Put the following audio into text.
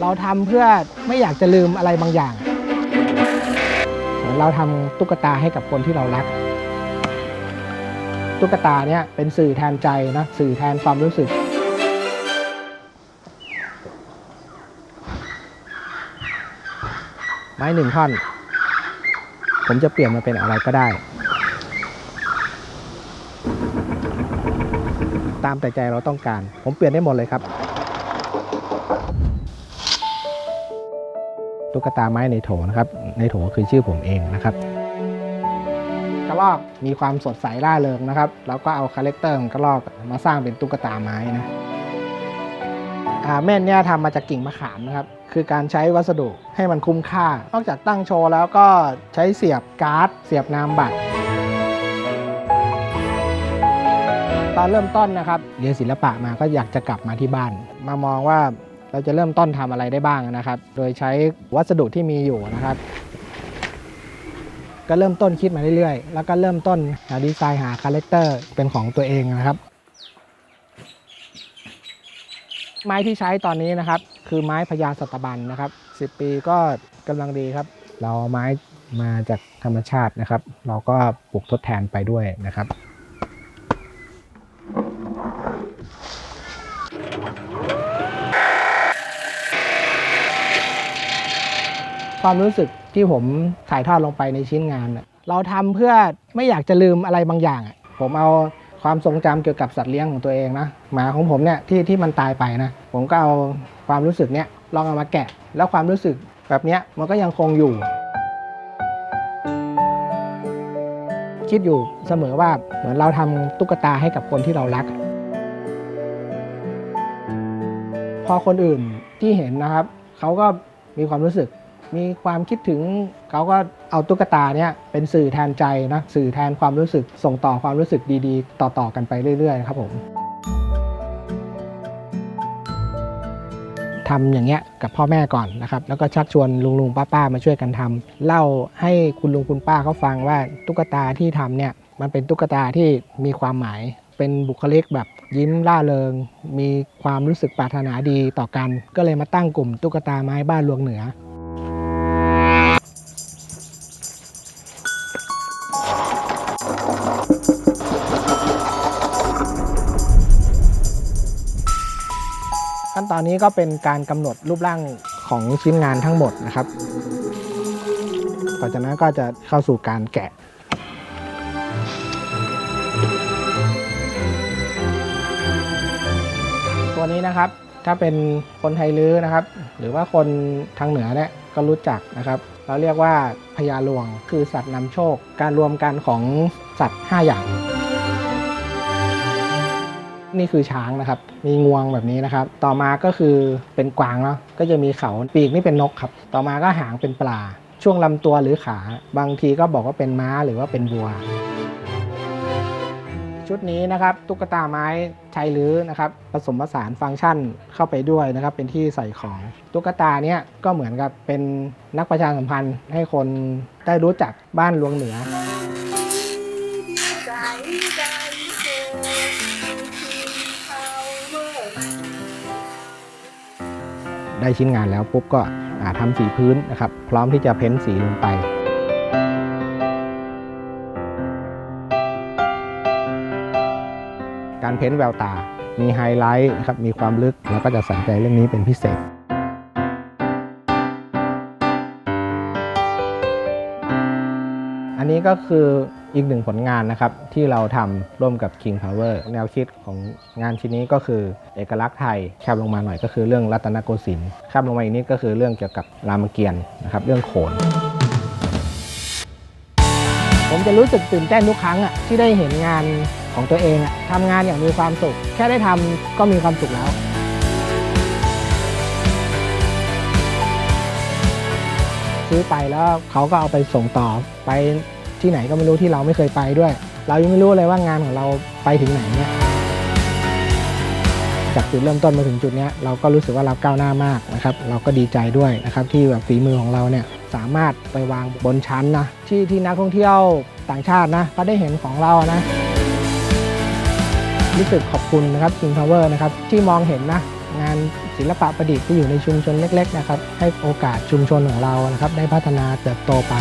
เราทำเพื่อไม่อยากจะลืมอะไรบางอย่าง เหมือนเราทำตุ๊กตาให้กับคนที่เรารัก ตุ๊กตาเนี่ยเป็นสื่อแทนใจนะสื่อแทนความรู้สึก ไม้หนึ่งท่อน ผมจะเปลี่ยนมาเป็นอะไรก็ได้ ตามแต่ใจเราต้องการ ผมเปลี่ยนได้หมดเลยครับ ตุ๊กตาไม้ในโถนะครับ ในโถคือชื่อผมเองนะครับกระรอกมีความสดใสร่าเริงนะครับ แล้วก็เอาคาแรคเตอร์ของกระรอกมาสร้างเป็นตุ๊กตาไม้นะแม่นเนี่ยทำมาจากกิ่งมะขามนะครับ คือการใช้วัสดุให้มันคุ้มค่า นอกจากตั้งโชว์แล้วก็ใช้เสียบการ์ด เสียบนามบัตร ตอนเริ่มต้นนะครับ เรียนศิลปะมาก็อยากจะกลับมาที่บ้าน มามองว่า เราจะเริ่มต้นทำอะไรได้บ้างนะครับ โดยใช้วัสดุที่มีอยู่นะครับ ก็เริ่มต้นคิดมาเรื่อยๆ แล้วก็เริ่มต้นหาดีไซน์หาคาแรคเตอร์เป็นของตัวเองนะครับ ไม้ที่ใช้ตอนนี้นะครับ คือไม้พญาสัตบันนะครับ 10 ปีก็กำลังดีครับ เราเอาไม้มาจากธรรมชาตินะครับ เราก็ปลูกทดแทนไปด้วยนะครับ ความรู้สึกที่ผมถ่ายทอดลงไปในชิ้นงานน่ะเราทำเพื่อไม่อยากจะลืมอะไรบางอย่าง ผมเอาความทรงจำเกี่ยวกับสัตว์เลี้ยงของตัวเองนะหมาของผมเนี่ยที่ที่มันตายไปนะผมก็เอาความรู้สึกเนี้ยลองเอามาแกะ แล้วความรู้สึกแบบเนี้ยมันก็ยังคงอยู่ คิดอยู่เสมอว่าเหมือนเราทำตุ๊กตาให้กับคนที่เรารัก พอคนอื่นที่เห็นนะครับ เขาก็มีความรู้สึก มีความคิดถึงเขาก็เอาตุ๊กตาเนี่ยเป็นสื่อแทนใจนะสื่อแทนความรู้สึกส่งต่อความรู้สึกดีๆ ต่อๆกันไปเรื่อยๆครับผมทำอย่างเงี้ยกับพ่อแม่ก่อนนะครับแล้วก็ชักชวนลุงลุงป้าป้าๆมาช่วยกันทำเล่าให้คุณลุงคุณป้าเขาฟังว่าตุ๊กตาที่ทำเนี่ยมันเป็นตุ๊กตาที่มีความหมายเป็นบุคลิกแบบยิ้มร่าเริง มีความรู้สึกปรารถนาดีต่อกัน ก็เลยมาตั้งกลุ่มตุ๊กตาไม้บ้านลวงเหนือ ขั้นตอนนี้ก็เป็นการกำหนดรูปร่างของชิ้นงานทั้งหมดนะครับต่อจากนั้นก็จะเข้าสู่การแกะตัวนี้นะครับ ถ้าเป็นคนไทยลื้อนะครับ หรือว่าคนทางเหนือเนี่ยก็รู้จักนะครับ เราเรียกว่าพญาลวงคือสัตว์นำโชค การรวมกันของสัตว์ 5 อย่าง นี่คือช้างนะครับ มีงวงแบบนี้นะครับ ต่อมาก็คือเป็นกวางเนาะ ก็จะมีเขาปีกนี่เป็นนกครับ ต่อมาก็หางเป็นปลา ช่วงลำตัวหรือขา บางทีก็บอกว่าเป็นม้าหรือว่าเป็นวัว ชุดนี้นะครับ ตุ๊กตาไม้ใช้รื้อนะครับ ผสมผสานฟังก์ชันเข้าไปด้วยนะครับ เป็นที่ใส่ของ ตุ๊กตาเนี่ยก็เหมือนกับเป็นนักประชาสัมพันธ์ให้คนได้รู้จักบ้านลวงเหนือ ได้ชิ้นงานแล้วปุ๊บก็อ่าทำสีพื้นนะครับพร้อมที่จะเพ้นสีลงไปการเพ้นแววตา มีไฮไลท์นะครับ มีความลึก แล้วก็จะส่ใจเรื่องนี้เป็นพิเศษ อันนี้ก็คือ อีกหนึ่งผลงานนะครับที่เราทำร่วมกับ King Power แนวคิดของงานชิ้นนี้ก็คือเอกลักษณ์ไทยแคบลงมาหน่อยก็คือเรื่องรัตนโกสินทร์แคบลงมาอีกนิดก็คือเรื่องเกี่ยวกับรามเกียรติ์นะครับเรื่องโขน ผมจะรู้สึกตื่นเต้นทุกครั้งอะที่ได้เห็นงานของตัวเองอะทำงานอย่างมีความสุข แค่ได้ทำก็มีความสุขแล้ว ซื้อไปแล้วเขาก็เอาไปส่งต่อไป ที่ไหนก็ไม่รู้ที่เราไม่เคยไปด้วย เรายังไม่รู้เลยว่างานของเราไปถึงไหนเนี่ยจากจุดเริ่มต้นมาถึงจุดนี้เราก็รู้สึกว่าเราก้าวหน้ามากนะครับ เราก็ดีใจด้วยนะครับที่แบบฝีมือของเราเนี่ยสามารถไปวางบนชั้นนะที่ที่นักท่องเที่ยวต่างชาตินะเขาได้เห็นของเรานะรู้สึกขอบคุณนะครับ King Power นะครับที่มองเห็นนะงานศิลปะประดิษฐ์ที่อยู่ในชุมชนเล็ก ๆ นะครับ ให้โอกาสชุมชนของเรานะครับได้พัฒนาเติบโตไป